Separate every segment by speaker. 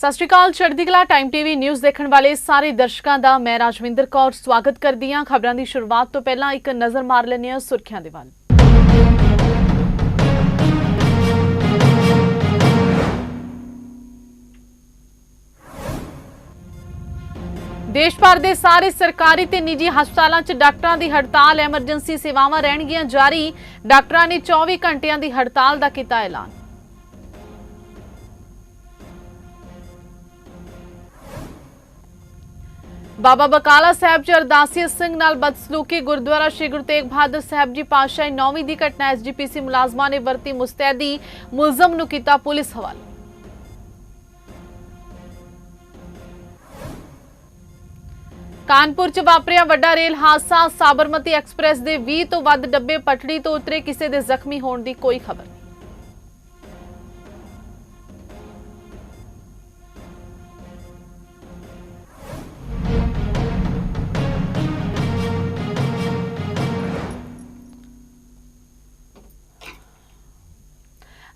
Speaker 1: ਸਤਿ ਸ਼੍ਰੀ ਅਕਾਲ, ਚੜ੍ਹਦੀ ਕਲਾ ਟਾਈਮ ਟੀਵੀ ਨਿਊਜ਼ ਦੇਖਣ ਵਾਲੇ ਸਾਰੇ ਦਰਸ਼ਕਾਂ ਦਾ ਮੈਂ ਰਾਜਵਿੰਦਰ ਕੌਰ ਸਵਾਗਤ ਕਰਦੀ ਹਾਂ। ਖਬਰਾਂ ਦੀ ਸ਼ੁਰੂਆਤ ਤੋਂ ਪਹਿਲਾਂ ਇੱਕ ਨਜ਼ਰ ਮਾਰ ਲੈਂਦੇ ਹਾਂ ਸੁਰਖੀਆਂ ਦੇ ਵੱਲ। ਦੇਸ਼ ਭਰ ਦੇ ਸਾਰੇ ਸਰਕਾਰੀ ਤੇ ਨਿੱਜੀ ਹਸਪਤਾਲਾਂ 'ਚ ਡਾਕਟਰਾਂ ਦੀ ਹੜਤਾਲ, ਐਮਰਜੈਂਸੀ ਸੇਵਾਵਾਂ ਰਹਿਣਗੀਆਂ ਜਾਰੀ। ਡਾਕਟਰਾਂ ਨੇ 24 ਘੰਟਿਆਂ ਦੀ ਹੜਤਾਲ ਦਾ ਕੀਤਾ ਐਲਾਨ। ਬਾਬਾ ਬਕਾਲਾ ਸਾਹਿਬ ਚ ਅਰਦਾਸੀ ਸਿੰਘ ਨਾਲ ਬਦਸਲੂਕੀ ਗੁਰਦੁਆਰਾ ਸ੍ਰੀ ਗੁਰੂ ਤੇਗ ਬਹਾਦਰ ਸਾਹਿਬ ਜੀ ਪਾਤਸ਼ਾਹੀ ਨੌਵੀਂ ਦੀ ਘਟਨਾ ਐਸਜੀਪੀਸੀ ਮੁਲਾਜ਼ਮਾਂ ਨੇ ਵਰਤੀ ਮੁਸਤੈਦੀ ਮੁਲਜ਼ਮ ਨੂੰ ਕੀਤਾ ਪੁਲਿਸ ਹਵਾਲੇ। ਕਾਨਪੁਰ ਚ ਵਾਪਰਿਆ ਵੱਡਾ ਰੇਲ ਹਾਦਸਾ, ਸਾਬਰਮਤੀ ਐਕਸਪ੍ਰੈਸ ਦੇ 20 ਤੋਂ ਵੱਧ ਡੱਬੇ ਪਟੜੀ ਤੋਂ ਉਤਰੇ ਕਿਸੇ ਦੇ ਜ਼ਖਮੀ ਹੋਣ ਦੀ ਕੋਈ ਖਬਰ ਨਹੀਂ।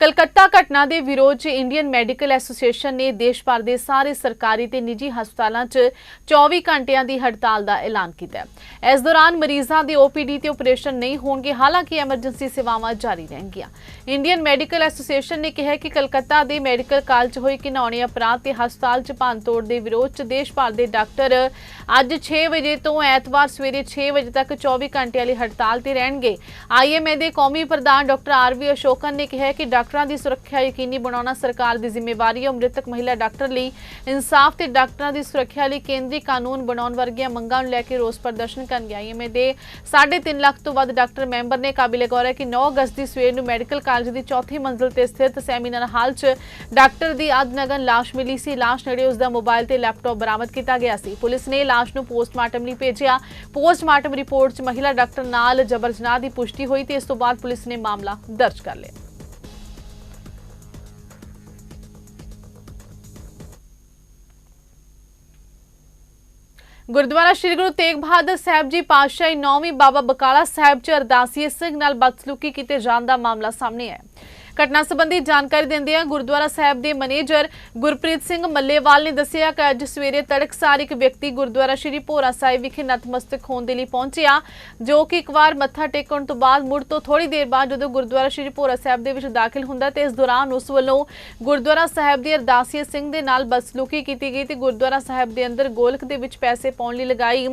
Speaker 1: ਕਲਕੱਤਾ ਘਟਨਾ ਦੇ ਵਿਰੋਧ 'ਚ ਇੰਡੀਅਨ ਮੈਡੀਕਲ ਐਸੋਸੀਏਸ਼ਨ ਨੇ ਦੇਸ਼ ਭਰ ਦੇ ਸਾਰੇ ਸਰਕਾਰੀ ਤੇ ਨਿੱਜੀ ਹਸਪਤਾਲਾਂ 'ਚ 24 ਘੰਟਿਆਂ ਦੀ ਹੜਤਾਲ ਦਾ ਐਲਾਨ ਕੀਤਾ ਹੈ। ਇਸ ਦੌਰਾਨ ਮਰੀਜ਼ਾਂ ਦੇ ਓਪੀਡੀ ਤੇ ਆਪਰੇਸ਼ਨ ਨਹੀਂ ਹੋਣਗੇ, ਹਾਲਾਂਕਿ ਐਮਰਜੈਂਸੀ ਸੇਵਾਵਾਂ ਜਾਰੀ ਰਹਿਣਗੀਆਂ। ਇੰਡੀਅਨ ਮੈਡੀਕਲ ਐਸੋਸੀਏਸ਼ਨ ਨੇ ਕਿਹਾ ਕਿ ਕਲਕੱਤਾ ਦੇ ਮੈਡੀਕਲ ਕਾਲਜ ਹੋਏ ਘਿਨਾਉਣੇ ਅਪਰਾਧ ਤੇ ਹਸਪਤਾਲ 'ਚ ਭੰਨਤੋੜ ਦੇ ਵਿਰੋਧ 'ਚ ਦੇਸ਼ ਭਰ ਦੇ ਡਾਕਟਰ ਅੱਜ 6 ਵਜੇ ਤੋਂ ਐਤਵਾਰ ਸਵੇਰੇ 6 ਵਜੇ ਤੱਕ 24 ਘੰਟਿਆਂ ਵਾਲੀ ਹੜਤਾਲ ਤੇ ਰਹਿਣਗੇ। ਆਈਐਮਏ ਦੇ ਕੌਮੀ ਪ੍ਰਧਾਨ ਡਾਕਟਰ ਆਰਵੀ ਅਸ਼ੋਕਨ ਨੇ ਕਿਹਾ ਕਿ ਡਾਕਟਰਾਂ ਦੀ ਸੁਰੱਖਿਆ ਯਕੀਨੀ ਬਣਾਉਣਾ ਸਰਕਾਰ ਦੀ ਜ਼ਿੰਮੇਵਾਰੀ ਹੈ। ਮ੍ਰਿਤਕ ਮਹਿਲਾ ਡਾਕਟਰ ਲਈ ਇਨਸਾਫ ਤੇ ਡਾਕਟਰਾਂ ਦੀ ਸੁਰੱਖਿਆ ਲਈ ਕੇਂਦਰੀ ਕਾਨੂੰਨ ਬਣਾਉਣ ਵਰਗੀਆਂ ਮੰਗਾਂ ਨੂੰ ਲੈ ਕੇ ਰੋਸ ਪ੍ਰਦਰਸ਼ਨ ਕਰਨਗੇ ਆਈਐਮਏ ਦੇ 3.5 ਲੱਖ ਤੋਂ ਵੱਧ ਡਾਕਟਰ ਮੈਂਬਰ ਨੇ ਕਾਬਿਲੇ ਗੌਰ ਹੈ ਕਿ 9 ਅਗਸਤ ਦੀ ਸਵੇਰ ਨੂੰ ਮੈਡੀਕਲ ਕਾਲਜ ਦੀ ਚੌਥੀ ਮੰਜ਼ਿਲ ਤੇ ਸਥਿਤ ਸੈਮੀਨਾਰ ਹਾਲ 'ਚ ਡਾਕਟਰ ਦੀ ਅਦਨਗਨ ਲਾਸ਼ ਮਿਲੀ ਸੀ। ਲਾਸ਼ ਨੇੜੇ ਉਸ ਦਾ ਮੋਬਾਈਲ ਤੇ ਲੈਪਟਾਪ ਬਰਾਮਦ ਕੀਤਾ ਗਿਆ ਸੀ। ਪੁਲਿਸ ਨੇ ਲਾਸ਼ ਨੂੰ ਪੋਸਟਮਾਰਟਮ ਲਈ ਭੇਜਿਆ। ਪੋਸਟਮਾਰਟਮ ਰਿਪੋਰਟ 'ਚ ਮਹਿਲਾ ਡਾਕਟਰ ਨਾਲ ਜਬਰ ਜਨਾਹ ਦੀ ਪੁਸ਼ਟੀ ਹੋਈ ਤੇ ਇਸ ਤੋਂ ਬਾਅਦ ਪੁਲਿਸ ਨੇ ਮਾਮਲਾ ਦਰਜ ਕਰ ਲਿਆ। ਗੁਰਦੁਆਰਾ ਸ੍ਰੀ ਗੁਰੂ ਤੇਗ ਬਹਾਦਰ ਸਾਹਿਬ ਜੀ ਪਾਤਸ਼ਾਹੀ ਨੌਵੀਂ ਬਾਬਾ ਬਕਾਲਾ ਸਾਹਿਬ ਚ ਅਰਦਾਸੀ ਸਿੰਘ ਨਾਲ ਬਦਸਲੂਕੀ ਕੀਤੇ ਜਾਣ ਦਾ ਮਾਮਲਾ ਸਾਹਮਣੇ ਆਇਆ ਹੈ। ਘਟਨਾ ਸੰਬੰਧੀ ਜਾਣਕਾਰੀ ਦਿੰਦਿਆਂ ਗੁਰਦੁਆਰਾ ਸਾਹਿਬ ਦੇ ਮੈਨੇਜਰ ਗੁਰਪ੍ਰੀਤ ਸਿੰਘ ਮੱਲੇਵਾਲ ਨੇ ਦੱਸਿਆ ਕਿ ਅੱਜ ਸਵੇਰੇ ਤੜਕਸਾਰ ਇੱਕ ਵਿਅਕਤੀ ਗੁਰਦੁਆਰਾ ਸ੍ਰੀ ਭੋਰਾ ਸਾਹਿਬ ਵਿਖੇ ਨਤਮਸਤਕ ਹੋਣ ਦੇ ਲਈ ਪਹੁੰਚਿਆ, ਜੋ ਕਿ ਇੱਕ ਵਾਰ ਮੱਥਾ ਟੇਕਣ ਤੋਂ ਬਾਅਦ ਮੁੜ ਤੋਂ ਥੋੜੀ ਦੇਰ ਬਾਅਦ ਜਦੋਂ ਗੁਰਦੁਆਰਾ ਸ੍ਰੀ ਭੋਰਾ ਸਾਹਿਬ ਦੇ ਵਿੱਚ ਦਾਖਲ ਹੁੰਦਾ ਤੇ ਇਸ ਦੌਰਾਨ ਉਸ ਵੱਲੋਂ ਗੁਰਦੁਆਰਾ ਸਾਹਿਬ ਦੀ ਅਰਦਾਸੀ ਸਿੰਘ ਦੇ ਨਾਲ ਬਸਲੂਕੀ ਕੀਤੀ ਗਈ ਤੇ ਗੁਰਦੁਆਰਾ ਸਾਹਿਬ ਦੇ ਅੰਦਰ ਗੋਲਕ ਦੇ ਵਿੱਚ ਪੈਸੇ ਪਾਉਣ ਲਈ ਲਗਾਈ,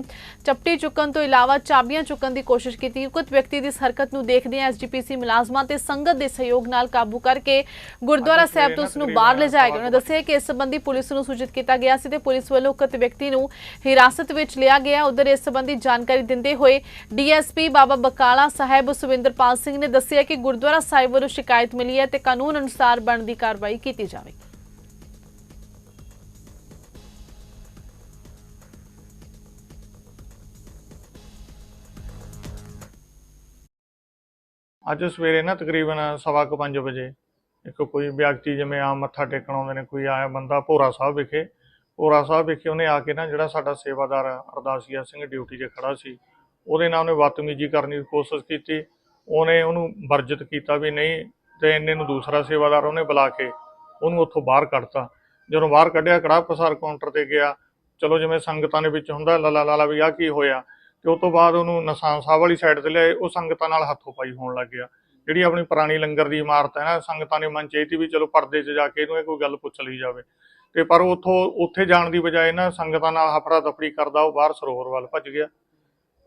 Speaker 1: ਚਪਟੀ ਚੁੱਕਣ ਤੋਂ ਇਲਾਵਾ ਚਾਬੀਆਂ ਚੁੱਕਣ ਦੀ ਕੋਸ਼ਿਸ਼ ਕੀਤੀ। ਉਕਤ ਵਿਅਕਤੀ ਦੀ ਇਸ ਹਰਕਤ ਨੂੰ ਦੇਖਦਿਆਂ ਐਸਜੀਪੀਸੀ ਮੁਲਾਜ਼ਮਾਂ ਤੇ ਸੰਗਤ ਦੇ ਸਹਿਯੋਗ ਨਾਲ ਕਾਬੂ ਕਰਕੇ ਗੁਰਦੁਆਰਾ ਸਾਹਿਬ ਤੋਂ ਉਸ ਨੂੰ ਬਾਹਰ ਲਿਜਾਇਆ ਗਿਆ। ਉਹਨਾਂ ਦੱਸਿਆ ਕਿ ਇਸ ਸੰਬੰਧੀ ਪੁਲਿਸ ਨੂੰ ਸੂਚਿਤ ਕੀਤਾ ਗਿਆ ਸੀ ਤੇ ਪੁਲਿਸ ਵੱਲੋਂ ਉਕਤ ਵਿਅਕਤੀ ਨੂੰ ਹਿਰਾਸਤ ਵਿੱਚ ਲਿਆ ਗਿਆ। ਉਧਰ ਇਸ ਸੰਬੰਧੀ ਜਾਣਕਾਰੀ ਦਿੰਦੇ ਹੋਏ ਡੀਐਸਪੀ ਬਾਬਾ ਬਕਾਲਾ ਸਾਹਿਬ ਸੁਵਿੰਦਰਪਾਲ ਸਿੰਘ ਨੇ ਦੱਸਿਆ ਕਿ ਗੁਰਦੁਆਰਾ ਸਾਹਿਬ ਵੱਲੋਂ ਸ਼ਿਕਾਇਤ ਮਿਲੀ ਹੈ ਤੇ ਕਾਨੂੰਨ ਅਨੁਸਾਰ ਬਣਦੀ ਕਾਰਵਾਈ ਕੀਤੀ ਜਾਵੇਗੀ।
Speaker 2: ਅੱਜ ਸਵੇਰੇ ਨਾ ਤਕਰੀਬਨ ਸਵਾ ਕੁ ਪੰਜ ਵਜੇ ਇੱਕ ਕੋਈ ਵਿਅਕਤੀ ਜਿਵੇਂ ਆਮ ਮੱਥਾ ਟੇਕਣ ਆਉਂਦੇ ਨੇ, ਕੋਈ ਆਇਆ ਬੰਦਾ ਭੋਰਾ ਸਾਹਿਬ ਵਿਖੇ, ਭੋਰਾ ਸਾਹਿਬ ਵਿਖੇ ਉਹਨੇ ਆ ਕੇ ਨਾ ਜਿਹੜਾ ਸਾਡਾ ਸੇਵਾਦਾਰ ਅਰਦਾਸੀਆ ਸਿੰਘ ਡਿਊਟੀ 'ਤੇ ਖੜਾ ਸੀ, ਉਹਦੇ ਨਾਲ ਉਹਨੇ ਬਦਤਮੀਜ਼ੀ ਕਰਨ ਦੀ ਕੋਸ਼ਿਸ਼ ਕੀਤੀ, ਉਹਨੇ ਉਹਨੂੰ ਵਰਜਿਤ ਕੀਤਾ ਵੀ ਨਹੀਂ ਤੇ ਇੰਨੇ ਨੂੰ ਦੂਸਰਾ ਸੇਵਾਦਾਰ ਉਹਨੇ ਬੁਲਾ ਕੇ ਉਹਨੂੰ ਉੱਥੋਂ ਬਾਹਰ ਕੱਢਤਾ। ਜਦੋਂ ਬਾਹਰ ਕੱਢਿਆ ਕੜਾ ਪਸਾਰ ਕਾਊਂਟਰ ਤੇ ਗਿਆ, ਚਲੋ ਜਿਵੇਂ ਸੰਗਤਾਂ ਦੇ ਵਿੱਚ ਹੁੰਦਾ ਲਾਲਾ ਲਾਲਾ ਵੀ ਆ ਕੀ ਹੋਇਆ? ਤੇ ਉਸ ਤੋਂ ਬਾਅਦ ਉਹਨੂੰ ਨਿਸ਼ਾਨ ਸਾਹਿਬ ਵਾਲੀ ਸਾਈਡ ਤੇ ਲਿਆਏ, ਉਹ ਸੰਗਤਾਂ ਨਾਲ ਹੱਥੋਂ ਪਾਈ ਹੋਣ ਲੱਗ ਗਿਆ। ਜਿਹੜੀ ਆਪਣੀ ਪੁਰਾਣੀ ਲੰਗਰ ਦੀ ਇਮਾਰਤ ਹੈ ਨਾ, ਸੰਗਤਾਂ ਨੇ ਮਨ ਚਾਹੀਦੀ ਵੀ ਚਲੋ ਪਰਦੇ 'ਚ ਜਾ ਕੇ ਇਹਨੂੰ ਇਹ ਕੋਈ ਗੱਲ ਪੁੱਛ ਲਈ ਜਾਵੇ। ਤੇ ਪਰ ਉਥੋਂ, ਉੱਥੇ ਜਾਣ ਦੀ ਬਜਾਏ ਨਾ ਸੰਗਤਾਂ ਨਾਲ ਹਫੜਾ ਦਫੜੀ ਕਰਦਾ, ਉਹ ਬਾਹਰ ਸਰੋਵਰ ਵੱਲ ਭੱਜ ਗਿਆ।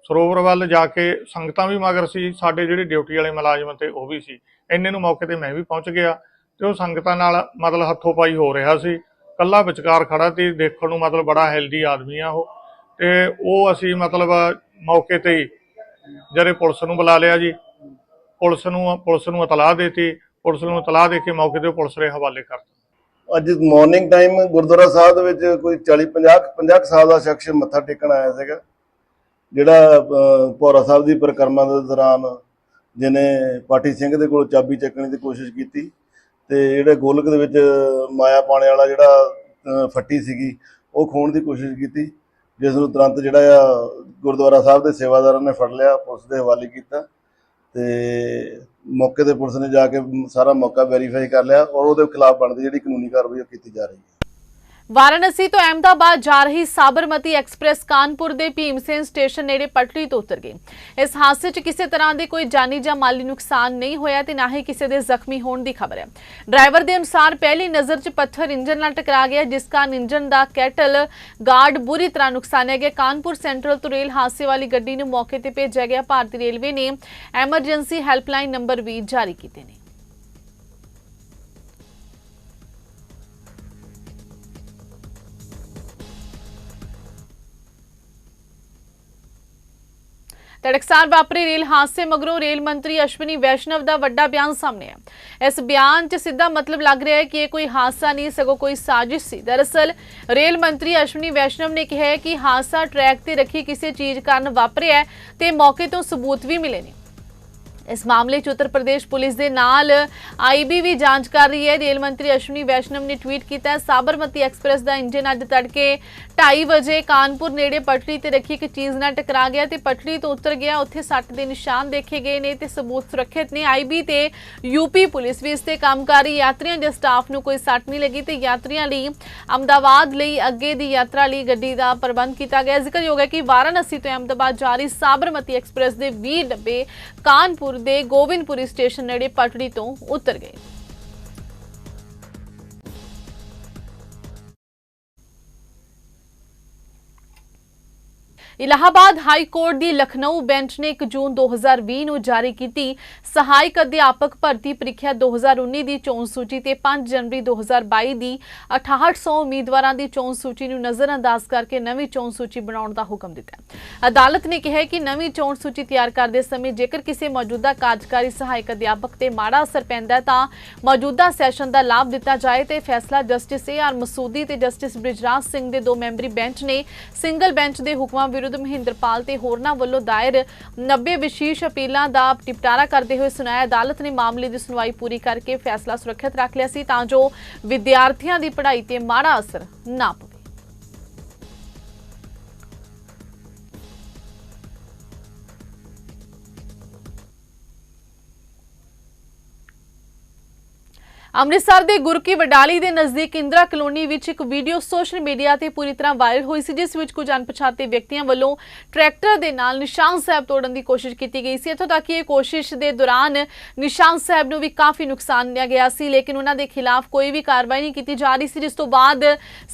Speaker 2: ਸਰੋਵਰ ਵੱਲ ਜਾ ਕੇ ਸੰਗਤਾਂ ਵੀ ਮਗਰ ਸੀ, ਸਾਡੇ ਜਿਹੜੇ ਡਿਊਟੀ ਵਾਲੇ ਮੁਲਾਜ਼ਮ ਤੇ ਉਹ ਵੀ ਸੀ। ਇੰਨੇ ਨੂੰ ਮੌਕੇ ਤੇ ਮੈਂ ਵੀ ਪਹੁੰਚ ਗਿਆ ਤੇ ਉਹ ਸੰਗਤਾਂ ਨਾਲ ਮਤਲਬ ਹੱਥੋਂ ਪਾਈ ਹੋ ਰਿਹਾ ਸੀ। ਕੱਲਾ ਵਿਚਕਾਰ ਖੜਾ ਤੇ ਦੇਖਣ ਨੂੰ ਮਤਲਬ ਬੜਾ ਹੈਲਦੀ ਆਦਮੀ ਆ ਉਹ। ਤੇ ਉਹ ਅਸੀਂ ਮਤਲਬ ਮੌਕੇ ਤੇ ਹੀ ਜਿਹੜੇ ਪੁਲਿਸ ਨੂੰ ਬੁਲਾ ਲਿਆ ਜੀ। ਪੁਲਿਸ ਨੂੰ ਪੁਲਿਸ ਨੂੰ ਇਤਲਾਹ ਦਿੱਤੀ। ਪੁਲਿਸ ਨੂੰ ਇਤਲਾਹ ਦੇ ਕੇ ਮੌਕੇ ਤੇ ਪੁਲਿਸ ਦੇ ਹਵਾਲੇ ਕਰਤਾ
Speaker 3: ਅੱਜ ਮਾਰਨਿੰਗ ਟਾਈਮ ਗੁਰਦੁਆਰਾ ਸਾਹਿਬ ਦੇ ਵਿੱਚ ਕੋਈ 40 50 50 ਸਾਲ ਦਾ ਸ਼ਖਸ ਮੱਥਾ ਟੇਕਣ ਆਇਆ ਸੀਗਾ। ਜਿਹੜਾ ਅਹ, ਭੋਰਾ ਸਾਹਿਬ ਦੀ ਪਰਿਕਰਮਾ ਦੇ ਦੌਰਾਨ ਜਿਹਨੇ ਪਾਟੀ ਸਿੰਘ ਦੇ ਕੋਲ ਚਾਬੀ ਚੱਕਣ ਦੀ ਕੋਸ਼ਿਸ਼ ਕੀਤੀ ਤੇ ਜਿਹੜੇ ਗੋਲਕ ਦੇ ਵਿੱਚ ਮਾਇਆ ਪਾਣੇ ਵਾਲਾ ਜਿਹੜਾ ਫੱਟੀ ਸੀਗੀ ਉਹ ਖੋਣ ਦੀ ਕੋਸ਼ਿਸ਼ ਕੀਤੀ। ਜਿਸ ਨੂੰ ਤੁਰੰਤ ਜਿਹੜਾ ਆ ਗੁਰਦੁਆਰਾ ਸਾਹਿਬ ਦੇ ਸੇਵਾਦਾਰਾਂ ਨੇ ਫੜ ਲਿਆ, ਪੁਲਿਸ ਦੇ ਹਵਾਲੇ ਕੀਤਾ ਤੇ ਮੌਕੇ ਤੇ ਪੁਲਿਸ ਨੇ ਜਾ ਕੇ ਸਾਰਾ ਮੌਕਾ ਵੈਰੀਫਾਈ ਕਰ ਲਿਆ ਔਰ ਉਹਦੇ ਖਿਲਾਫ ਬਣਦੀ ਜਿਹੜੀ ਕਾਨੂੰਨੀ ਕਾਰਵਾਈ ਉਹ ਕੀਤੀ ਜਾ ਰਹੀ ਹੈ।
Speaker 1: ਵਾਰਾਣਸੀ ਤੋਂ ਅਹਿਮਦਾਬਾਦ ਜਾ ਰਹੀ ਸਾਬਰਮਤੀ ਐਕਸਪ੍ਰੈਸ ਕਾਨਪੁਰ ਦੇ ਭੀਮਸੇਨ ਸਟੇਸ਼ਨ ਨੇੜੇ ਪਟੜੀ ਤੋਂ ਉਤਰ ਗਈ। ਇਸ ਹਾਦਸੇ 'ਚ ਕਿਸੇ ਤਰ੍ਹਾਂ ਦੇ ਕੋਈ ਜਾਨੀ ਜਾਂ ਮਾਲੀ ਨੁਕਸਾਨ ਨਹੀਂ ਹੋਇਆ ਤੇ ਨਾ ਹੀ ਕਿਸੇ ਦੇ ਜ਼ਖਮੀ ਹੋਣ ਦੀ ਖਬਰ ਹੈ। ਡਰਾਈਵਰ ਦੇ ਅਨੁਸਾਰ ਪਹਿਲੀ ਨਜ਼ਰ 'ਚ ਪੱਥਰ ਇੰਜਨ ਨਾਲ ਟਕਰਾ ਗਿਆ, ਜਿਸ ਕਾਰਨ ਇੰਜਨ ਦਾ ਕੈਟਲ ਗਾਰਡ ਬੁਰੀ ਤਰ੍ਹਾਂ ਨੁਕਸਾਨਿਆ ਗਿਆ। ਕਾਨਪੁਰ ਸੈਂਟਰਲ ਤੋਂ ਰੇਲ ਹਾਦਸੇ ਵਾਲੀ ਗੱਡੀ ਨੂੰ ਮੌਕੇ ਤੇ ਭੇਜਿਆ ਗਿਆ। ਭਾਰਤੀ ਰੇਲਵੇ ਨੇ ਐਮਰਜੈਂਸੀ ਹੈਲਪਲਾਈਨ ਨੰਬਰ ਵੀ ਜਾਰੀ ਕੀਤੇ ਨੇ। ਤੜਕਸਾਰ ਵਾਪਰੇ ਰੇਲ ਹਾਦਸੇ ਮਗਰੋਂ ਰੇਲ ਮੰਤਰੀ ਅਸ਼ਵਨੀ ਵੈਸ਼ਨਵ ਦਾ ਵੱਡਾ ਬਿਆਨ ਸਾਹਮਣੇ ਆਇਆ। ਇਸ ਬਿਆਨ 'ਚ ਸਿੱਧਾ ਮਤਲਬ ਲੱਗ ਰਿਹਾ ਹੈ ਕਿ ਇਹ ਕੋਈ ਹਾਦਸਾ ਨਹੀਂ, ਸਗੋਂ ਕੋਈ ਸਾਜ਼ਿਸ਼ ਸੀ। ਦਰਅਸਲ, ਰੇਲ ਮੰਤਰੀ ਅਸ਼ਵਨੀ ਵੈਸ਼ਨਵ ਨੇ ਕਿਹਾ ਕਿ ਹਾਦਸਾ ਟਰੈਕ ਤੇ ਰੱਖੀ ਕਿਸੇ ਚੀਜ਼ ਕਾਰਨ ਵਾਪਰਿਆ ਹੈ ਤੇ ਮੌਕੇ ਤੋਂ ਸਬੂਤ ਵੀ ਮਿਲੇ ਨੇ। ਇਸ ਮਾਮਲੇ 'ਚ ਉੱਤਰ ਪ੍ਰਦੇਸ਼ ਪੁਲਿਸ ਦੇ ਨਾਲ ਆਈਬੀ ਵੀ ਜਾਂਚ ਕਰ ਰਹੀ ਹੈ। ਰੇਲ ਮੰਤਰੀ ਅਸ਼ਵਨੀ ਵੈਸ਼ਨਵ ਨੇ ਟਵੀਟ ਕੀਤਾ ਹੈ, ਸਾਬਰਮਤੀ ਐਕਸਪ੍ਰੈਸ ਦਾ ਇੰਜਨ ਅੱਜ ਤੜਕੇ 2:30 ਵਜੇ ਕਾਨਪੁਰ ਨੇੜੇ ਪਟੜੀ ਤੇ ਰੱਖੀ ਇੱਕ ਚੀਜ਼ ਨਾਲ ਟਕਰਾ ਗਿਆ ਤੇ ਪਟੜੀ ਤੋਂ ਉਤਰ ਗਿਆ। ਉੱਥੇ ਸੱਟ ਦੇ ਨਿਸ਼ਾਨ ਦੇਖੇ ਗਏ ਨੇ ਤੇ ਸਬੂਤ ਸੁਰੱਖਿਅਤ ਨੇ। ਆਈਬੀ ਤੇ ਯੂਪੀ ਪੁਲਿਸ ਵੀ ਇਸ ਤੇ ਕੰਮ ਕਰ ਰਹੀ ਯਾਤਰੀਆਂ ਦੇ ਸਟਾਫ ਨੂੰ ਕੋਈ ਸੱਟ ਨਹੀਂ ਲੱਗੀ ਤੇ ਯਾਤਰੀਆਂ ਲਈ ਅਹਮਦਾਬਾਦ ਲਈ ਅੱਗੇ ਦੀ ਯਾਤਰਾ ਲਈ ਗੱਡੀ ਦਾ ਪ੍ਰਬੰਧ ਕੀਤਾ ਗਿਆ। ਜ਼ਿਕਰਯੋਗ ਹੈ ਕਿ ਵਾਰਾਣਸੀ ਤੋਂ ਅਹਮਦਾਬਾਦ ਜਾ ਰਹੀ ਸਾਬਰਮਤੀ ਐਕਸਪ੍ਰੈਸ ਦੇ 20 ਡੱਬੇ ਕਾਨਪੁਰ ਦੇ ਗੋਬਿੰਦਪੁਰੀ ਸਟੇਸ਼ਨ ਨੇੜੇ ਪਟੜੀ ਤੋਂ ਉਤਰ ਗਏ। ਇਲਾਹਾਬਾਦ ਹਾਈ ਕੋਰਟ ਦੀ ਲਖਨਊ ਬੈਂਚ ਨੇ 1 ਜੂਨ 2020 ਨੂੰ ਜਾਰੀ ਕੀਤੀ ਸਹਾਇਕ ਅਧਿਆਪਕ ਭਰਤੀ ਪ੍ਰੀਖਿਆ 2019 ਦੀ ਚੋਣ ਸੂਚੀ ਤੇ 5 ਜਨਵਰੀ 2022 ਦੀ 6800 ਉਮੀਦਵਾਰਾਂ ਦੀ ਚੋਣ ਸੂਚੀ ਨੂੰ ਨਜ਼ਰਅੰਦਾਜ਼ ਕਰਕੇ ਨਵੀਂ ਚੋਣ ਸੂਚੀ ਬਣਾਉਣ ਦਾ ਹੁਕਮ ਦਿੱਤਾ ਅਦਾਲਤ ਨੇ ਕਿਹਾ ਕਿ ਨਵੀਂ ਚੋਣ ਸੂਚੀ ਤਿਆਰ ਕਰਦੇ ਸਮੇਂ ਜੇਕਰ ਕਿਸੇ ਮੌਜੂਦਾ ਕਾਰਜਕਾਰੀ ਸਹਾਇਕ ਅਧਿਆਪਕ ਤੇ ਮਾੜਾ ਅਸਰ ਪੈਂਦਾ ਤਾਂ ਮੌਜੂਦਾ ਸੈਸ਼ਨ ਦਾ ਲਾਭ ਦਿੱਤਾ ਜਾਏ ਤੇ ਫੈਸਲਾ ਜਸਟਿਸ ਏ ਆਰ ਮਸੂਦੀ ਤੇ ਜਸਟਿਸ ਬ੍ਰਿਜਰਾਜ ਸਿੰਘ ਦੇ ਦੋ ਮੈਂਬਰੀ ਬੈਂਚ ਨੇ ਸਿੰਗਲ ਬੈਂਚ ਦੇ ਹੁਕਮਾਂ ਵਿਰੁੱਧ ਮਹਿੰਦਰਪਾਲ ਤੇ ਹੋਰਨਾਂ ਵੱਲੋਂ ਦਾਇਰ 90 ਵਿਸ਼ੇਸ਼ ਅਪੀਲਾਂ ਦਾ ਨਿਪਟਾਰਾ ਕਰਦੇ ਹੋਏ ਸੁਣਾਇਆ। ਅਦਾਲਤ ਨੇ ਮਾਮਲੇ ਦੀ ਸੁਣਵਾਈ ਪੂਰੀ ਕਰਕੇ ਫੈਸਲਾ ਸੁਰੱਖਿਅਤ ਰੱਖ ਲਿਆ ਸੀ ਤਾਂ ਜੋ ਵਿਦਿਆਰਥੀਆਂ ਦੀ ਪੜ੍ਹਾਈ ਤੇ ਮਾੜਾ ਅਸਰ ਨਾ ਪਵੇ। ਅੰਮ੍ਰਿਤਸਰ ਦੇ ਗੁਰਕੀ ਵਡਾਲੀ ਦੇ ਨਜ਼ਦੀਕ ਇੰਦਰਾ ਕਲੋਨੀ ਵਿੱਚ ਇੱਕ ਵੀਡੀਓ ਸੋਸ਼ਲ ਮੀਡੀਆ ਤੇ ਪੂਰੀ ਤਰ੍ਹਾਂ ਵਾਇਰਲ ਹੋਈ ਸੀ, ਜਿਸ ਵਿੱਚ ਕੁਝ ਅਣਪਛਾਤੇ ਵਿਅਕਤੀਆਂ ਵੱਲੋਂ ਟਰੈਕਟਰ ਦੇ ਨਾਲ ਨਿਸ਼ਾਨ ਸਾਹਿਬ ਤੋੜਨ ਦੀ ਕੋਸ਼ਿਸ਼ ਕੀਤੀ ਗਈ ਸੀ। ਇੱਥੋਂ ਤੱਕ ਕਿ ਇਹ ਕੋਸ਼ਿਸ਼ ਦੇ ਦੌਰਾਨ ਨਿਸ਼ਾਨ ਸਾਹਿਬ ਨੂੰ ਵੀ ਕਾਫੀ ਨੁਕਸਾਨ ਲਿਆ ਗਿਆ ਸੀ, ਲੇਕਿਨ ਉਹਨਾਂ ਦੇ ਖਿਲਾਫ ਕੋਈ ਵੀ ਕਾਰਵਾਈ ਨਹੀਂ ਕੀਤੀ ਜਾ ਰਹੀ ਸੀ, ਜਿਸ ਤੋਂ ਬਾਅਦ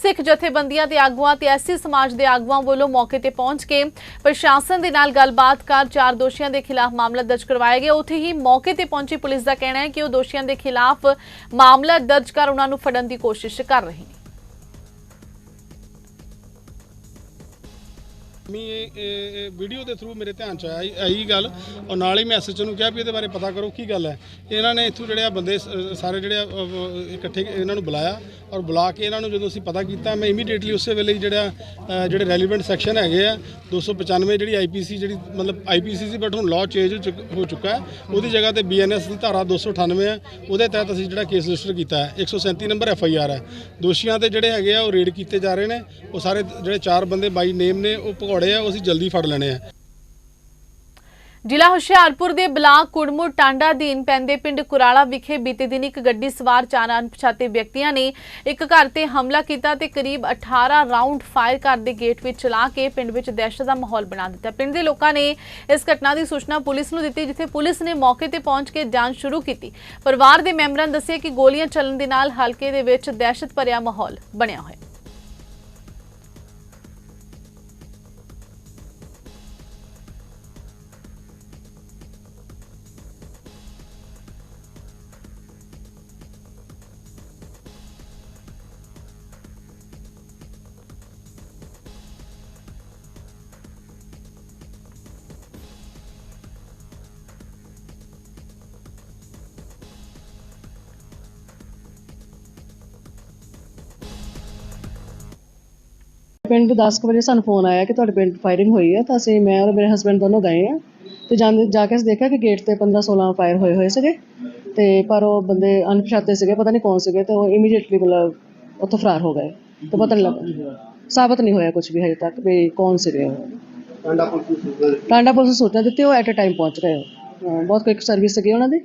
Speaker 1: ਸਿੱਖ ਜਥੇਬੰਦੀਆਂ ਦੇ ਆਗੂਆਂ ਤੇ ਐਸੀ ਸਮਾਜ ਦੇ ਆਗੂਆਂ ਵੱਲੋਂ ਮੌਕੇ ਤੇ ਪਹੁੰਚ ਕੇ ਪ੍ਰਸ਼ਾਸਨ ਦੇ ਨਾਲ ਗੱਲਬਾਤ ਕਰ ਚਾਰ ਦੋਸ਼ੀਆਂ ਦੇ ਖਿਲਾਫ ਮਾਮਲਾ ਦਰਜ ਕਰਵਾਇਆ ਗਿਆ। ਉੱਥੇ ਹੀ ਮੌਕੇ ਤੇ ਪਹੁੰਚੀ ਪੁਲਿਸ ਦਾ ਕਹਿਣਾ ਹੈ ਕਿ ਉਹ ਦੋਸ਼ੀਆਂ ਦੇ ਖਿਲਾਫ ਮਾਮਲਾ ਦਰਜ ਕਰ ਉਹਨਾਂ ਨੂੰ ਫੜਨ ਦੀ ਕੋਸ਼ਿਸ਼ ਕਰ ਰਹੇ ਨੇ।
Speaker 4: ਮੀ ਇਹ ਵੀਡੀਓ ਦੇ ਥਰੂ ਮੇਰੇ ਧਿਆਨ ਚ ਆਈ ਆਈ ਗੱਲ। ਔਰ ਨਾਲ ਹੀ ਮੈਂ ਐਸਐਚਓ ਨੂੰ ਕਿਹਾ ਵੀ ਇਹਦੇ ਬਾਰੇ ਪਤਾ ਕਰੋ ਕੀ ਗੱਲ ਹੈ। ਇਹਨਾਂ ਨੇ ਇੱਥੋਂ ਜਿਹੜੇ ਆ ਬੰਦੇ ਸ- ਸਾਰੇ ਜਿਹੜੇ ਆ, ਇਕੱਠੇ ਇਹਨਾਂ ਨੂੰ ਬੁਲਾਇਆ ਔਰ ਬੁਲਾ ਕੇ ਇਹਨਾਂ ਨੂੰ ਜਦੋਂ ਅਸੀਂ ਪਤਾ ਕੀਤਾ ਮੈਂ ਇਮੀਡੀਏਟਲੀ ਉਸੇ ਵੇਲੇ ਜਿਹੜਾ ਜਿਹੜੇ ਰੈਲੀਵੈਂਟ ਸੈਕਸ਼ਨ ਹੈਗੇ ਆ 295 ਜਿਹੜੀ ਆਈਪੀਸੀ ਜਿਹੜੀ ਮਤਲਬ ਆਈਪੀਸੀ ਸੀ ਬਟ ਹੁਣ ਲਾਅ ਚੇਂਜ ਹੋ ਚੁੱਕ- ਹੋ ਚੁੱਕਾ ਹੈ। ਉਹਦੀ ਜਗ੍ਹਾ ਤੇ ਬੀਐਨਐਸ ਦੀ ਧਾਰਾ 298 ਹੈ। ਉਹਦੇ ਤਹਿਤ ਅਸੀਂ ਜਿਹੜਾ ਕੇਸ ਰਜਿਸਟਰ ਕੀਤਾ ਹੈ। 137 ਨੰਬਰ ਐਫਆਈਆਰ ਹੈ। ਦੋਸ਼ੀਆਂ ਤੇ ਜਿਹੜੇ ਹੈਗੇ ਆ ਉਹ ਰੇਡ ਕੀਤੇ ਜਾ ਰਹੇ ਨੇ। ਉਹ ਸਾਰੇ ਜਿਹੜੇ ਚਾਰ ਬੰਦੇ ਬਾਈ ਨੇਮ ਨੇ ਉਹ ਭਗੌੜੇ ਆ ਉਹ ਅਸੀਂ ਜਲਦੀ ਫੜ ਲੈਣੇ ਆ।
Speaker 1: ਜ਼ਿਲ੍ਹਾ ਹੁਸ਼ਿਆਰਪੁਰ ਦੇ ਬਲਾਕ ਕੁੜਮੁੜ ਟਾਂਡਾ ਅਧੀਨ ਪੈਂਦੇ ਪਿੰਡ ਕੁਰਾਲਾ ਵਿਖੇ ਬੀਤੇ ਦਿਨ ਇੱਕ ਗੱਡੀ ਸਵਾਰ ਚਾਰ ਅਣਪਛਾਤੇ ਵਿਅਕਤੀਆਂ ਨੇ ਇੱਕ ਘਰ ਤੇ ਹਮਲਾ ਕੀਤਾ ਤੇ ਕਰੀਬ 18 ਰਾਉਂਡ ਫਾਇਰ ਘਰ ਦੇ ਗੇਟ ਵਿੱਚ ਚਲਾ ਕੇ ਪਿੰਡ ਵਿੱਚ ਦਹਿਸ਼ਤ ਦਾ ਮਾਹੌਲ ਬਣਾ ਦਿੱਤਾ। ਪਿੰਡ ਦੇ ਲੋਕਾਂ ਨੇ ਇਸ ਘਟਨਾ ਦੀ ਸੂਚਨਾ ਪੁਲਿਸ ਨੂੰ ਦਿੱਤੀ, ਜਿੱਥੇ ਪੁਲਿਸ ਨੇ ਮੌਕੇ ਤੇ ਪਹੁੰਚ ਕੇ ਜਾਂਚ ਸ਼ੁਰੂ ਕੀਤੀ। ਪਰਿਵਾਰ ਦੇ ਮੈਂਬਰਾਂ ਨੇ ਦੱਸਿਆ ਕਿ ਗੋਲੀਆਂ ਚੱਲਣ ਦੇ ਨਾਲ ਹਲਕੇ ਦੇ ਵਿੱਚ ਦਹਿਸ਼ਤ ਭਰਿਆ ਮਾਹੌਲ ਬਣਿਆ ਹੋਇਆ।
Speaker 5: ਪਿੰਡ 10 ਕੁ ਵਜੇ ਸਾਨੂੰ ਫੋਨ ਆਇਆ ਕਿ ਤੁਹਾਡੇ ਪਿੰਡ ਫਾਇਰਿੰਗ ਹੋਈ ਹੈ ਤਾਂ ਅਸੀਂ ਮੈਂ ਔਰ ਮੇਰੇ ਹਸਬੰਡ ਦੋਨੋਂ ਗਏ ਆ। ਤੇ ਜਾਂਦੇ ਜਾ ਕੇ ਅਸੀਂ ਦੇਖਿਆ ਕਿ ਗੇਟ ਤੇ 15 16 ਫਾਇਰ ਹੋਏ ਹੋਏ ਸੀਗੇ। ਤੇ ਪਰ ਉਹ ਬੰਦੇ ਅਣਪਛਾਤੇ ਸੀਗੇ ਪਤਾ ਨਹੀਂ ਕੌਣ ਸੀਗੇ ਤੇ ਉਹ ਇਮੀਡੀਏਟਲੀ ਮਤਲਬ ਉੱਥੋਂ ਫਰਾਰ ਹੋ ਗਏ। ਤੇ ਪਤਾ ਨਹੀਂ ਲੱਗਾ ਸਾਬਤ ਨਹੀਂ ਹੋਇਆ ਕੁਝ ਵੀ ਹਜੇ ਤੱਕ ਵੀ ਕੌਣ ਸੀਗੇ ਉਹ। ਟਾਂਡਾ ਪੁਲਿਸ ਨੂੰ ਸੂਚਨਾ ਦਿੱਤੀ। ਉਹ ਐਟ ਅ ਟਾਈਮ ਪਹੁੰਚ ਗਏ ਉਹ। ਹਾਂ, ਬਹੁਤ ਕੁਇਕ ਸਰਵਿਸ ਸੀਗੀ ਉਹਨਾਂ ਦੀ।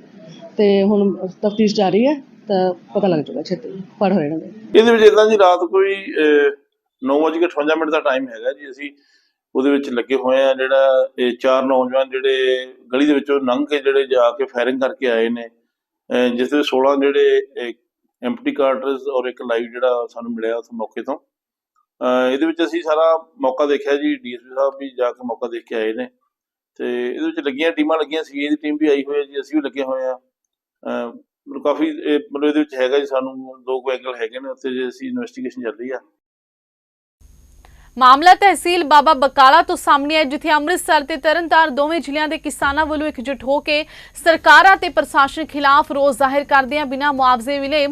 Speaker 5: ਤੇ ਹੁਣ ਤਫਤੀਸ਼ ਜਾਰੀ ਹੈ ਤਾਂ ਪਤਾ ਲੱਗ ਜਾਊਗਾ ਛੇਤੀ। ਫੜ ਹੋਏ ਇਹਨਾਂ ਦੇ।
Speaker 6: ਇਹਦੇ ਵਿੱਚ ਇਦਾਂ ਜੀ ਰਾਤ ਕੋਈ 9:58 ਮਿੰਟ ਦਾ ਟਾਈਮ ਹੈਗਾ ਜੀ। ਅਸੀਂ ਉਹਦੇ ਵਿੱਚ ਲੱਗੇ ਹੋਏ ਆ ਜਿਹੜਾ ਇਹ ਚਾਰ ਨੌਜਵਾਨ ਜਿਹੜੇ ਗਲੀ ਦੇ ਵਿੱਚੋਂ ਲੰਘ ਕੇ ਜਿਹੜੇ ਜਾ ਕੇ ਫਾਇਰਿੰਗ ਕਰਕੇ ਆਏ ਨੇ। ਜਿਸ ਦੇ 16 ਜਿਹੜੇ ਐਮਪਟੀ ਕਾਰਟਰਸ ਔਰ ਇੱਕ ਲਾਈਵ ਜਿਹੜਾ ਸਾਨੂੰ ਮਿਲਿਆ ਉਸ ਮੌਕੇ ਤੋਂ। ਇਹਦੇ ਵਿੱਚ ਅਸੀਂ ਸਾਰਾ ਮੌਕਾ ਦੇਖਿਆ ਜੀ। ਡੀਐਸਪੀ ਸਾਹਿਬ ਵੀ ਜਾ ਕੇ ਮੌਕਾ ਦੇਖ ਕੇ ਆਏ ਨੇ। ਤੇ ਇਹਦੇ ਵਿੱਚ ਲੱਗੀਆਂ ਟੀਮਾਂ ਲੱਗੀਆਂ ਸੀ। ਦੀ ਟੀਮ ਵੀ ਆਈ ਹੋਈ ਹੈ ਜੀ। ਅਸੀਂ ਵੀ ਲੱਗੇ ਹੋਏ ਆ ਮਤਲਬ ਕਾਫੀ ਇਹ ਮਤਲਬ ਇਹਦੇ ਵਿੱਚ ਹੈਗਾ ਜੀ। ਸਾਨੂੰ ਦੋ ਕੁ ਐਂਗਲ ਹੈਗੇ ਨੇ। ਉੱਥੇ ਜੇ ਅਸੀਂ ਇਨਵੈਸਟੀਗੇਸ਼ਨ ਚੱਲ ਰਹੀ ਆ।
Speaker 1: ਮਾਮਲਾ ਤਹਿਸੀਲ ਬਾਬਾ ਬਕਾਲਾ ਤੋਂ ਸਾਹਮਣੇ ਹੈ ਜਿੱਥੇ ਅੰਮ੍ਰਿਤਸਰ ਤੇ ਤਰਨਤਾਰਨ ਦੋਵੇਂ ਜ਼ਿਲ੍ਹਿਆਂ ਦੇ ਕਿਸਾਨਾਂ ਵੱਲੋਂ ਇਕਜੁੱਟ ਹੋ ਕੇ ਸਰਕਾਰਾਂ ਤੇ ਪ੍ਰਸ਼ਾਸਨ ਖਿਲਾਫ ਰੋਸ ਜ਼ਾਹਿਰ ਕਰਦਿਆਂ ਬਿਨਾਂ ਮੁਆਵਜ਼ੇ ਮਿਲੇ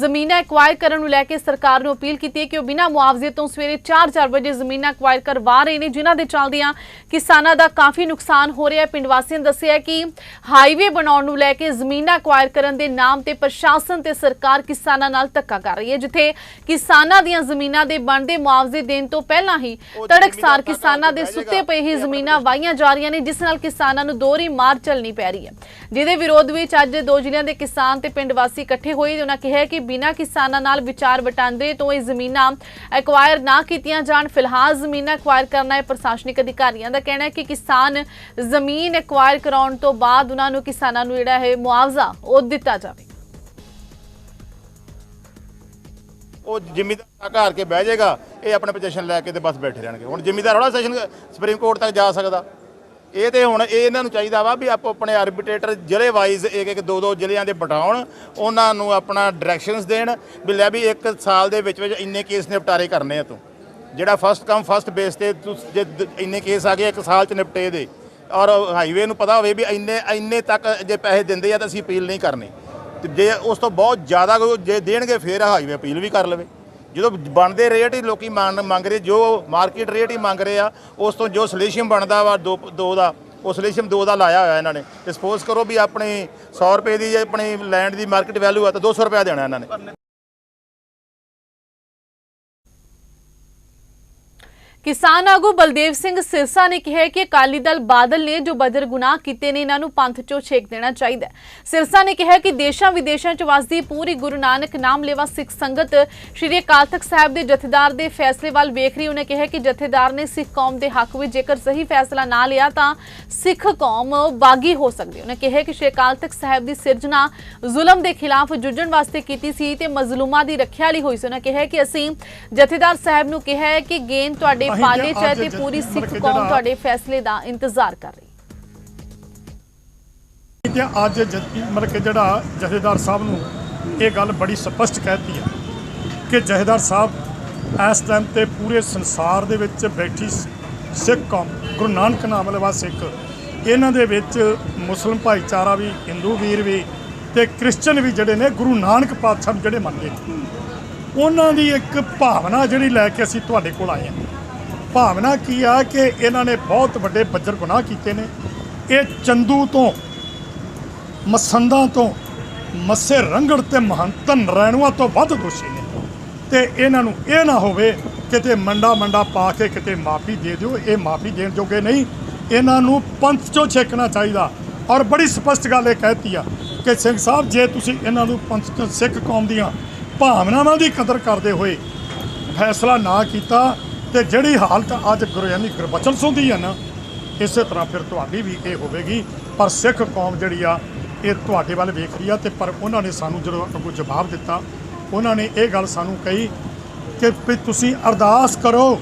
Speaker 1: ਜ਼ਮੀਨਾਂ ਐਕਵਾਇਰ ਕਰਨ ਨੂੰ ਲੈ ਕੇ ਸਰਕਾਰ ਨੂੰ ਅਪੀਲ ਕੀਤੀ ਹੈ ਕਿ ਉਹ ਬਿਨਾਂ ਮੁਆਵਜ਼ੇ ਤੋਂ ਸਵੇਰੇ 4-4 ਵਜੇ ਜ਼ਮੀਨਾਂ ਐਕਵਾਇਰ ਕਰਵਾ ਰਹੇ ਨੇ, ਜਿਨ੍ਹਾਂ ਦੇ ਚੱਲਦਿਆਂ ਕਿਸਾਨਾਂ ਦਾ ਕਾਫੀ ਨੁਕਸਾਨ ਹੋ ਰਿਹਾ ਹੈ। ਪਿੰਡ ਵਾਸੀਆਂ ਨੇ ਦੱਸਿਆ ਕਿ ਹਾਈਵੇ ਬਣਾਉਣ ਨੂੰ ਲੈ ਕੇ ਜ਼ਮੀਨਾਂ ਐਕਵਾਇਰ ਕਰਨ ਦੇ ਨਾਮ ਤੇ ਪ੍ਰਸ਼ਾਸਨ ਤੇ ਸਰਕਾਰ ਕਿਸਾਨਾਂ ਨਾਲ ਧੱਕਾ ਕਰ ਰਹੀ ਹੈ, ਜਿੱਥੇ ਕਿਸਾਨਾਂ ਦੀਆਂ ਜ਼ਮੀਨਾਂ ਦੇ ਬਣਦੇ ਮੁਆਵਜ਼ੇ ਦੇਣ ਤੋਂ ਪਹਿਲਾਂ ਹੀ। ਤੜਕਸਾਰ ਕਿਸਾਨਾਂ ਦੇ ਸੁੱਤੇ ਪਏ ਹੀ ਜ਼ਮੀਨਾਂ ਵਾਹੀਆਂ ਜਾ ਰਹੀਆਂ ਨੇ ਜਿਸ ਨਾਲ ਕਿਸਾਨਾਂ ਨੂੰ ਦੋਹਰੀ ਮਾਰ ਚੱਲਣੀ ਪੈ ਰਹੀ ਹੈ। ਜਿਹਦੇ ਵਿਰੋਧ ਵਿੱਚ ਅੱਜ ਦੋ ਜ਼ਿਲ੍ਹਿਆਂ ਦੇ ਕਿਸਾਨ ਤੇ ਪਿੰਡ ਵਾਸੀ ਇਕੱਠੇ ਹੋਏ। ਉਹਨਾਂ ਕਿਹਾ ਕਿ ਬਿਨਾਂ ਕਿਸਾਨਾਂ ਨਾਲ ਵਿਚਾਰ ਵਟਾਂਦਰੇ ਤੋਂ ਇਹ ਜ਼ਮੀਨਾਂ ਐਕਵਾਇਰ ਨਾ ਕੀਤੀਆਂ ਜਾਣ। ਫਿਲਹਾਲ ਜ਼ਮੀਨਾਂ ਐਕਵਾਇਰ ਕਰਨਾ ਹੈ ਪ੍ਰਸ਼ਾਸਨਿਕ ਅਧਿਕਾਰੀਆਂ ਦਾ ਕਹਿਣਾ ਹੈ ਕਿ ਕਿਸਾਨ ਜ਼ਮੀਨ ਐਕਵਾਇਰ ਕਰਾਉਣ ਤੋਂ ਬਾਅਦ ਉਹਨਾਂ ਨੂੰ ਕਿਸਾਨਾਂ ਨੂੰ ਜਿਹੜਾ ਹੈ ਮੁਆਵਜ਼ਾ ਉਹ ਦਿੱਤਾ ਜਾਵੇ।
Speaker 7: ਉਹ ਜ਼ਿਮੀਦਾਰ ਘਰ ਕੇ ਬਹਿ ਜਾਏਗਾ, ਇਹ ਆਪਣੇ ਪੋਜੀਸ਼ਨ ਲੈ ਕੇ ਤੇ ਬਸ ਬੈਠੇ ਰਹਿਣਗੇ। ਹੁਣ ਜ਼ਿਮੀਦਾਰ ਥੋੜਾ ਸੈਸ਼ਨ ਸੁਪਰੀਮ ਕੋਰਟ ਤੱਕ ਜਾ ਸਕਦਾ। ਇਹ ਤੇ ਹੁਣ ਇਹ ਇਹਨਾਂ ਨੂੰ ਚਾਹੀਦਾ ਵਾ ਵੀ ਆਪੋ ਆਪਣੇ ਆਰਬਿਟਰੇਟਰ ਜ਼ਿਲ੍ਹੇ ਵਾਈਜ਼ ਇੱਕ ਇੱਕ ਦੋ ਦੋ ਜ਼ਿਲ੍ਹਿਆਂ ਦੇ ਬਿਠਾਉਣ ਉਹਨਾਂ ਨੂੰ ਆਪਣਾ ਡਾਇਰੈਕਸ਼ਨਸ ਦੇਣ, ਵੀ ਲੈ ਵੀ ਇੱਕ ਸਾਲ ਦੇ ਵਿੱਚ ਵਿੱਚ ਇੰਨੇ ਕੇਸ ਨਿਪਟਾਰੇ ਕਰਨੇ ਆ ਤੂੰ। ਜਿਹੜਾ ਫਸਟ ਕਮ ਫਸਟ ਬੇਸ ਤੇ ਤੂੰ ਜੇ ਇੰਨੇ ਕੇਸ ਆ ਗਏ, ਇੱਕ ਸਾਲ ਚ ਨਿਪਟੇ ਦੇ। ਔਰ ਹਾਈਵੇ ਨੂੰ ਪਤਾ ਹੋਵੇ ਵੀ ਇੰਨੇ ਇੰਨੇ ਤੱਕ ਜੇ ਪੈਸੇ ਦਿੰਦੇ ਆ ਤਾਂ ਅਸੀਂ ਅਪੀਲ ਨਹੀਂ ਕਰਨੀ। ਤੇ ਜੇ ਉਸ ਤੋਂ ਬਹੁਤ ਜ਼ਿਆਦਾ ਜੇ ਦੇਣਗੇ, ਫਿਰ ਹਾਈਵੇ ਅਪੀਲ ਵੀ ਕਰ ਲਵੇ। ਜਦੋਂ ਬਣਦੇ ਰੇਟ ਹੀ ਲੋਕੀ ਮੰਨ- ਮੰਗ ਰਹੇ, ਜੋ ਮਾਰਕੀਟ ਰੇਟ ਹੀ ਮੰਗ ਰਹੇ ਆ, ਉਸ ਤੋਂ ਜੋ ਸਲੇਸ਼ੀਅਮ ਬਣਦਾ ਵਾ, ਦੋ ਦੋ ਦਾ, ਉਹ ਸਲੇਸ਼ੀਅਮ ਦੋ ਦਾ ਲਾਇਆ ਹੋਇਆ ਇਹਨਾਂ ਨੇ। ਤੇ ਸਪੋਜ਼ ਕਰੋ ਵੀ ਆਪਣੀ 100 ਰੁਪਏ ਦੀ ਜੇ ਆਪਣੀ ਲੈਂਡ ਦੀ ਮਾਰਕੀਟ ਵੈਲਿਊ ਆ, ਤਾਂ 200 ਰੁਪਏ ਦੇਣਾ ਇਹਨਾਂ ਨੇ।
Speaker 1: ਕਿਸਾਨ ਆਗੂ ਬਲਦੇਵ ਸਿੰਘ ਸਿਰਸਾ ਨੇ ਕਿਹਾ ਕਿ ਅਕਾਲੀ ਦਲ ਬਾਦਲ ਨੇ ਜੋ ਬਦਰ ਗੁਨਾਹ ਕੀਤੇ ਨੇ, ਇਹਨਾਂ ਨੂੰ ਪੰਥ ਚੋਂ ਛੇਕ ਦੇਣਾ ਚਾਹੀਦਾ ਸਿਰਸਾ ਨੇ ਕਿਹਾ ਕਿ ਦੇਸ਼ਾਂ ਵਿਦੇਸ਼ਾਂ 'ਚ ਵਸਦੀ ਪੂਰੀ ਗੁਰੂ ਨਾਨਕ ਨਾਮ ਲੇਵਾ ਸਿੱਖ ਸੰਗਤ ਸ਼੍ਰੀ ਅਕਾਲ ਤਖਤ ਸਾਹਿਬ ਦੇ ਜਥੇਦਾਰ ਦੇ ਫੈਸਲੇ ਵੱਲ ਵੇਖ ਰਹੀ ਉਹਨੇ ਕਿਹਾ ਕਿ ਜਥੇਦਾਰ ਨੇ ਸਿੱਖ ਕੌਮ ਦੇ ਹੱਕ ਵਿੱਚ ਜੇਕਰ ਸਹੀ ਫੈਸਲਾ ਨਾ ਲਿਆ ਤਾਂ ਸਿੱਖ ਕੌਮ ਬਾਗੀ ਹੋ ਸਕਦੀ ਹੈ। ਉਹਨੇ ਕਿਹਾ ਕਿ ਸ਼੍ਰੀ ਅਕਾਲ ਤਖਤ ਸਾਹਿਬ ਦੀ ਸਿਰਜਣਾ ਜ਼ੁਲਮ ਦੇ ਖਿਲਾਫ ਜੂਝਣ ਵਾਸਤੇ ਕੀਤੀ ਸੀ ਤੇ ਮਜ਼ਲੂਮਾਂ ਦੀ ਰੱਖਿਆ ਲਈ ਹੋਈ ਸੀ। ਉਹਨੇ ਕਿਹਾ ਕਿ ਅਸੀਂ ਜਥੇਦਾਰ ਸਾਹਿਬ ਨੂੰ ਕਿਹਾ ਕਿ ਗੇਂਦ ਤੁਹਾਡੇ ਪਾਲੇ ਚ ਹੈ ਤੇ ਪੂਰੀ ਸਿੱਖ
Speaker 8: ਕਿ
Speaker 1: ਕੌਮ ਤੁਹਾਡੇ ਫੈਸਲੇ ਦਾ ਇੰਤਜ਼ਾਰ ਕਰ ਰਹੀ। ਹੈ
Speaker 8: ਤੇ ਅੱਜ ਮਤਲਬ ਕਿ ਜਿਹੜਾ ਜਥੇਦਾਰ ਸਾਹਿਬ ਨੂੰ ਇਹ ਗੱਲ ਬੜੀ ਸਪਸ਼ਟ ਕਹਿਤੀ ਹੈ ਕਿ ਜਥੇਦਾਰ ਸਾਹਿਬ ਇਸ ਟਾਈਮ ਤੇ ਪੂਰੇ ਸੰਸਾਰ ਦੇ ਵਿੱਚ ਬੈਠੀ ਸਿੱਖ ਕੌਮ ਗੁਰੂ ਨਾਨਕ ਨਾਮ ਲੈਵਾ ਸਿੱਖ ਇਹਨਾਂ ਦੇ ਵਿੱਚ ਮੁਸਲਮ ਭਾਈਚਾਰਾ ਵੀ ਹਿੰਦੂ ਵੀਰ ਵੀ ਤੇ ਕ੍ਰਿਸਚਨ ਵੀ ਜਿਹੜੇ ਨੇ ਗੁਰੂ ਨਾਨਕ ਪਾਤਸ਼ਾਹ ਜਿਹੜੇ ਮੰਨਦੇ ਉਹਨਾਂ ਦੀ ਇੱਕ ਭਾਵਨਾ ਜਿਹੜੀ ਲੈ ਕੇ ਅਸੀਂ ਤੁਹਾਡੇ ਕੋਲ ਆਏ ਹਾਂ। ਭਾਵਨਾ ਕੀ ਆ ਕਿ ਇਹਨਾਂ ਨੇ ਬਹੁਤ ਵੱਡੇ ਬੱਜਰ ਗੁਨਾਹ ਕੀਤੇ ਨੇ। ਇਹ ਚੰਦੂ ਤੋਂ, ਮਸੰਦਾਂ ਤੋਂ, ਮੱਸੇ ਰੰਗੜ ਤੇ ਮਹੰਤ ਨਰੈਣੂਆਂ ਤੋਂ ਵੱਧ ਦੋਸ਼ੀ ਨੇ। ਤੇ ਇਹਨਾਂ ਨੂੰ ਇਹ ਨਾ ਹੋਵੇ ਕਿਤੇ ਮੰਡਾ ਮੰਡਾ ਪਾ ਕੇ ਕਿਤੇ ਮਾਫੀ ਦੇ ਦਿਓ, ਇਹ ਮਾਫੀ ਦੇਣ ਜੋਗੇ ਨਹੀਂ। ਇਹਨਾਂ ਨੂੰ ਪੰਥ ਚੋਂ ਛੇਕਣਾ ਚਾਹੀਦਾ। ਔਰ ਬੜੀ ਸਪਸ਼ਟ ਗੱਲ ਇਹ ਕਹਿਤੀ ਆ ਕਿ ਸਿੰਘ ਸਾਹਿਬ, ਜੇ ਤੁਸੀਂ ਇਹਨਾਂ ਨੂੰ ਪੰਥ ਚੋਂ ਸਿੱਖ ਕੌਮ ਦੀਆਂ ਭਾਵਨਾਵਾਂ ਦੀ ਕਦਰ ਕਰਦੇ ਹੋਏ ਫੈਸਲਾ ਨਾ ਕੀਤਾ ਤੇ ਜਿਹੜੀ ਹਾਲਤ ਅੱਜ ਗੁਰਯਾਨੀ ਗੁਰਬਚਨ ਸੁਣਦੀ ਹੈ ਨਾ, ਇਸੇ ਤਰ੍ਹਾਂ ਫਿਰ ਤੁਹਾਡੀ ਵੀ ਇਹ ਹੋਵੇਗੀ। ਪਰ ਸਿੱਖ ਕੌਮ ਜਿਹੜੀ ਆ, ਇਹ ਤੁਹਾਡੇ ਵੱਲ ਵੇਖ ਰਹੀ ਆ ਤੇ ਪਰ ਉਹਨਾਂ ਨੇ ਸਾਨੂੰ ਜਦੋਂ ਅੱਗੋਂ ਜਵਾਬ ਦਿੱਤਾ, ਉਹਨਾਂ ਨੇ ਇਹ ਗੱਲ ਸਾਨੂੰ ਕਹੀ ਕਿ ਵੀ ਤੁਸੀਂ ਅਰਦਾਸ ਕਰੋ,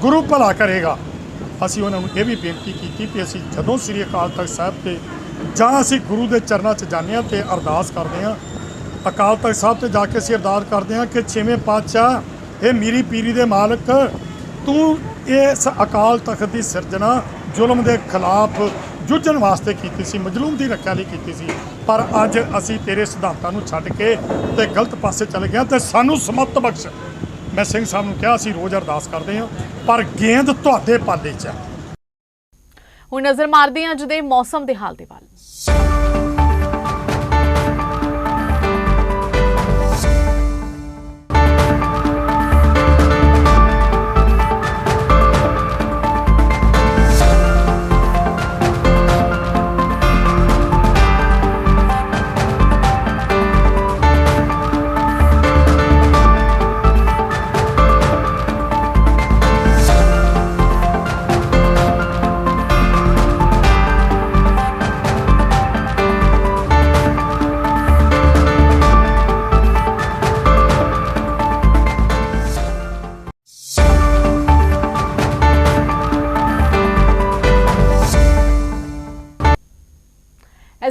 Speaker 8: ਗੁਰੂ ਭਲਾ ਕਰੇਗਾ। ਅਸੀਂ ਉਹਨਾਂ ਨੂੰ ਇਹ ਵੀ ਬੇਨਤੀ ਕੀਤੀ ਕਿ ਅਸੀਂ ਜਦੋਂ ਸ੍ਰੀ ਅਕਾਲ ਤਖਤ ਸਾਹਿਬ ਤੇ ਜਾਂ ਅਸੀਂ ਗੁਰੂ ਦੇ ਚਰਨਾਂ 'ਚ ਜਾਂਦੇ ਹਾਂ ਤੇ ਅਰਦਾਸ ਕਰਦੇ ਹਾਂ, ਅਕਾਲ ਤਖਤ ਸਾਹਿਬ ਤੇ ਜਾ ਕੇ ਅਸੀਂ ਅਰਦਾਸ ਕਰਦੇ ਹਾਂ ਕਿ ਛੇਵੇਂ ਪਾਤਸ਼ਾਹ, ਇਹ ਮੀਰੀ ਪੀਰੀ ਦੇ ਮਾਲਕ ਤੂੰ ਇਸ ਅਕਾਲ ਤਖਤ ਦੀ ਸਿਰਜਣਾ, ਜ਼ੁਲਮ ਦੇ ਖਿਲਾਫ ਜੁੱਝਣ ਵਾਸਤੇ ਕੀਤੀ ਸੀ, ਮਜਲੂਮ ਦੀ ਰੱਖਿਆ ਲਈ ਕੀਤੀ ਸੀ, ਪਰ ਅੱਜ ਅਸੀਂ ਤੇਰੇ ਸਿਧਾਂਤਾਂ ਨੂੰ ਛੱਡ ਕੇ ਤੇ ਗਲਤ ਪਾਸੇ ਚਲੇ ਗਏ ਹਾਂ ਤੇ ਸਾਨੂੰ ਸਮਤ ਬਖਸ਼। ਮੈਂ ਸਿੰਘ ਸਾਹਿਬ ਨੂੰ ਕਿਹਾ, ਅਸੀਂ ਰੋਜ਼ ਅਰਦਾਸ ਕਰਦੇ ਹਾਂ, ਪਰ ਗੇਂਦ ਤੁਹਾਡੇ ਪਾਲੇ 'ਚ ਹੈ
Speaker 1: ਹੁਣ ਨਜ਼ਰ ਮਾਰਦੇ ਹਾਂ ਅੱਜ ਦੇ ਮੌਸਮ ਦੇ ਹਾਲ ਦੇ ਵੱਲ।